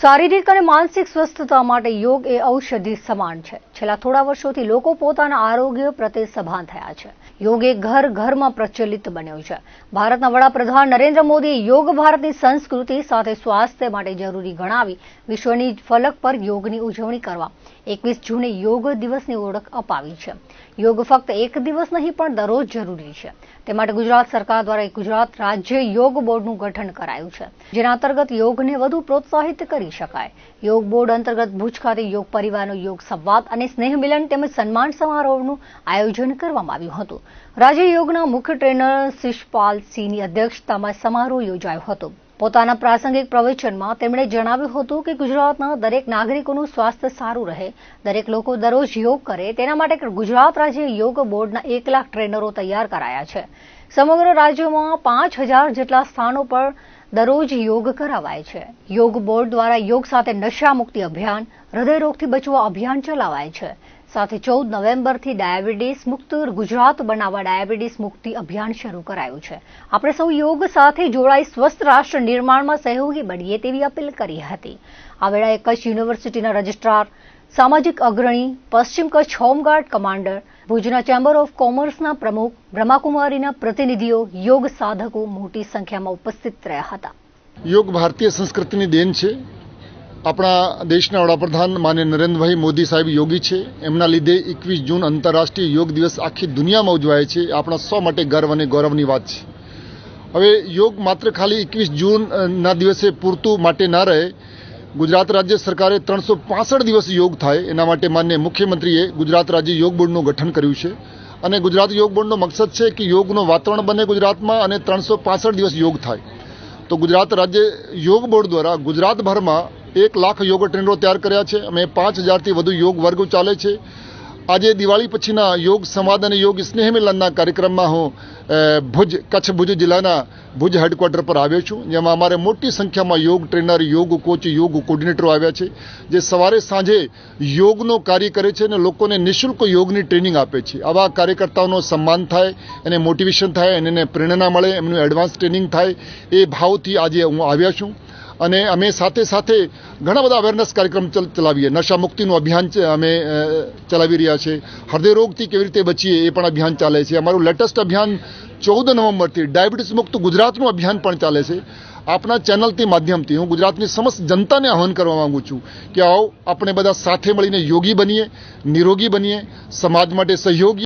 શારીરિક અને માનસિક સ્વસ્થતા માટે યોગ એ ઔષધિ સમાન છે. છેલ્લા થોડા વર્ષોથી લોકો પોતાના આરોગ્ય પ્રત્યે સભાન થયા છે. યોગ એ ઘર ઘરમાં પ્રચલિત બન્યો છે. ભારતના વડાપ્રધાન નરેન્દ્ર મોદીએ યોગ ભારતની સંસ્કૃતિ સાથે સ્વાસ્થ્ય માટે જરૂરી ગણાવી વિશ્વની ફલક પર યોગની ઉજવણી કરવા એકવીસ જૂને યોગ દિવસની ઓળખ અપાવી છે. યોગ ફક્ત એક દિવસ નહીં, પણ દરરોજ જરૂરી છે. તે માટે ગુજરાત સરકાર દ્વારા ગુજરાત રાજ્ય યોગ બોર્ડનું ગઠન કરાયું છે, જેના અંતર્ગત યોગને વધુ પ્રોત્સાહિત કરી શકાય. યોગ બોર્ડ અંતર્ગત ભુજ ખાતે યોગ પરિવારનો યોગ સંવાદ અને સ્નેહ મિલન તેમજ સન્માન સમારોહનું આયોજન કરવામાં આવ્યું હતું. રાજ્ય યોગના મુખ્ય ટ્રેનર શિષપાલ સિંહની અધ્યક્ષતામાં સમારોહ યોજાયો હતો. પોતાના પ્રાસંગિક પ્રવચનમાં તેમણે જણાવ્યું હતું કે ગુજરાતના દરેક નાગરિકોનું સ્વાસ્થ્ય સારું રહે. દરેક લોકો દરરોજ યોગ કરે. તેના માટે ગુજરાત રાજ્ય યોગ બોર્ડના એક લાખ ટ્રેનરો તૈયાર કરાયા છે. સમગ્ર રાજ્યમાં પાંચ હજાર જેટલા સ્થાનો પર દરરોજ યોગ કરાવાય છે. યોગ બોર્ડ દ્વારા યોગ સાથે નશા મુક્તિ અભિયાન, હૃદયરોગથી બચવા અભિયાન ચલાવાય છે. સાથે ચૌદ નવેમ્બરથી ડાયાબિટીસ મુક્ત ગુજરાત બનાવવા ડાયાબિટીસ મુક્તિ અભિયાન શરૂ કરાયું છે. આપણે સૌ યોગ સાથે જોડાઈ સ્વસ્થ રાષ્ટ્ર નિર્માણમાં સહયોગી બનીએ તેવી અપીલ કરી હતી. આ વેળાએ કચ્છ યુનિવર્સિટીના રજિસ્ટ્રાર, સામાજિક અગ્રણી, પશ્ચિમ કચ્છ હોમગાર્ડ કમાન્ડર, ભુજના ચેમ્બર ઓફ કોમર્સના પ્રમુખ, બ્રહ્માકુમારીના પ્રતિનિધિઓ, યોગ સાધકો મોટી સંખ્યામાં ઉપસ્થિત રહ્યા હતા. યોગ ભારતીય સંસ્કૃતિની દેન છે. આપણા દેશના વડાપ્રધાન માન્ય નરેન્દ્રભાઈ મોદી સાહેબ યોગી છે. એમના લીધે એકવીસ જૂન આંતરરાષ્ટ્રીય યોગ દિવસ આખી દુનિયામાં ઉજવાય છે. આપણા સૌ માટે ગર્વ અને ગૌરવની વાત છે. હવે યોગ માત્ર ખાલી એકવીસ જૂનના દિવસે પૂરતું માટે ના રહે. ગુજરાત રાજ્ય સરકારે ત્રણસો પાસઠ દિવસ યોગ થાય. એના માટે માન્ય મુખ્યમંત્રીએ ગુજરાત રાજ્ય યોગ બોર્ડનું ગઠન કર્યું છે. અને ગુજરાત યોગ બોર્ડનો મકસદ છે કે યોગનું વાતાવરણ બને ગુજરાતમાં અને ત્રણસો દિવસ યોગ થાય. તો ગુજરાત રાજ્ય યોગ બોર્ડ દ્વારા ગુજરાતભરમાં એક લાખ યોગ ટ્રેનરો તૈયાર કર્યા છે અમે પાંચ હજારથી વધુ યોગ વર્ગો ચાલે છે. આજે દિવાળી પછીના યોગ સંવાદ અને યોગ સ્નેહ મિલનના કાર્યક્રમમાં હું ભુજ, કચ્છ ભુજ જિલ્લાના ભુજ હેડક્વાર્ટર પર આવ્યો છું, જેમાં અમારે મોટી સંખ્યામાં યોગ ટ્રેનર, યોગ કોચ, યોગ કોર્ડિનેટરો આવ્યા છે, જે સવારે સાંજે યોગનો કાર્ય કરે છે અને લોકોને નિઃશુલ્ક યોગની ટ્રેનિંગ આપે છે. આવા કાર્યકર્તાઓનો સન્માન થાય, એને મોટિવેશન થાય અને એને પ્રેરણા મળે, એમનું એડવાન્સ ટ્રેનિંગ થાય, એ ભાવથી આજે હું આવ્યા છું. અને અમે સાથે સાથે ઘણા બધા અવેરનેસ કાર્યક્રમ ચલ- ચલાવીએ. નશા મુક્તિનું અભિયાન અમે ચલાવી રહ્યા છે. હૃદયરોગથી કેવી રીતે બચીએ એ પણ અભિયાન ચાલે છે. અમારું લેટેસ્ટ અભિયાન ચૌદ નવેમ્બરથી, ડાયાબિટીસ મુક્ત ગુજરાતનું અભિયાન પણ ચાલે છે. આપના ચેનલથી માધ્યમથી હું ગુજરાતની સમસ્ત જનતાને આહવાન કરવા માંગુ છું કે આવો આપણે બધા સાથે મળીને યોગી બનીએ, નિરોગી બનીએ, સમાજ માટે સહયોગી